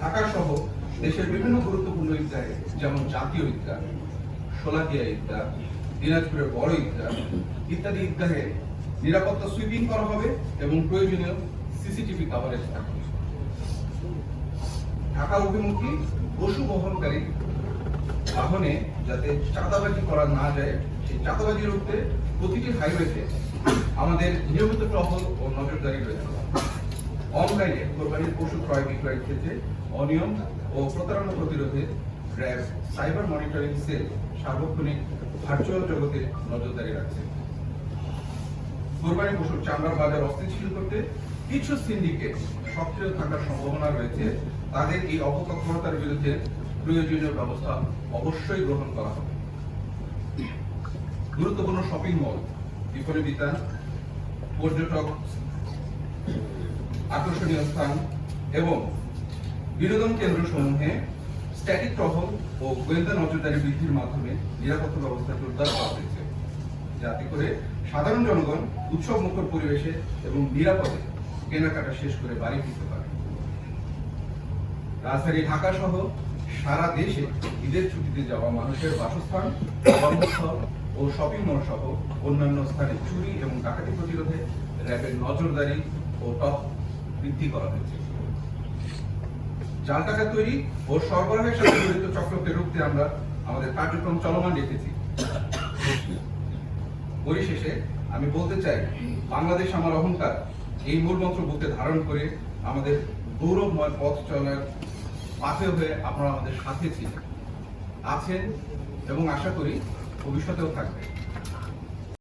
ঢাকা সহ দেশের বিভিন্ন গুরুত্বপূর্ণ ঈদগাহে, যেমন জাতীয় ঈদগাহ, শোলাকিয়া ঈদগাহ, দিনাজপুরের বড় ঈদগাহ ইত্যাদি ঈদগাহে নিরাপত্তা সুইপিং করা হবে এবং প্রয়োজনীয় সিসিটিভি কাভারেজ থাকবে। ঢাকা অভিমুখী পশু বহনকারী বাহনে যাতে চাঁদাবাজি করা না যায়, সেই চাঁদাবাজি রুখতে প্রতিটি হাইওয়েতে আমাদের নিয়মিত টহল ও নজরদারি রয়েছে। অনলাইনে কোরবানির পশু ক্রয় বিক্রয়ের ক্ষেত্রে অনিয়ম ও প্রতারণা প্রতিরোধে র্যাব সাইবার মনিটরিং সেল সার্বক্ষণিক ভার্চুয়াল জগতে নজরদারি রাখছে। কোরবানি পশুর চামড়ার বাজার অস্থিতিশীল করতে কিছু সিন্ডিকেট সক্রিয় থাকার সম্ভাবনা রয়েছে। তাদের এই অপতৎপরতার বিরুদ্ধে প্রয়োজনীয় ব্যবস্থা অবশ্যই গ্রহণ করা হবে। গুরুত্বপূর্ণ শপিং মল বিপণী পর্যটক আকর্ষণীয় স্থান এবং বিনোদন কেন্দ্র সমূহে স্ট্যাটিক টহল ও গোয়েন্দা নজরদারি বৃদ্ধির মাধ্যমে নিরাপত্তা ব্যবস্থা জোরদার করা হয়েছে, যাতে করে সাধারণ জনগণ উৎসব মুখর পরিবেশে এবং নিরাপদে কেনাকাটা শেষ করে বাড়ি ফিরতে পারে। রাজধানী ঢাকা সহ সারা দেশে ঈদের ছুটিতে যাওয়া মানুষের বাসস্থান, কর্মস্থল ও শপিং মল সহ অন্যান্য স্থানে চুরি এবং ডাকাতি প্রতিরোধে র্যাবের নজরদারি ও টপ বৃদ্ধি করা হয়েছে। জাল টাকা তৈরি ও সরবরাহের সাথে জড়িত চক্রকে রুখতে আমরা আমাদের কার্যক্রম চলমান রেখেছি। পরিশেষে আমি বলতে চাই, বাংলাদেশ আমার অহংকার। এই মূলমন্ত্র বুকে ধারণ করে আমাদের গৌরবময় পথ চলার পাশে হয়ে আপনারা আমাদের সাথে ছিলেন, আছেন এবং আশা করি ভবিষ্যতেও থাকবেন।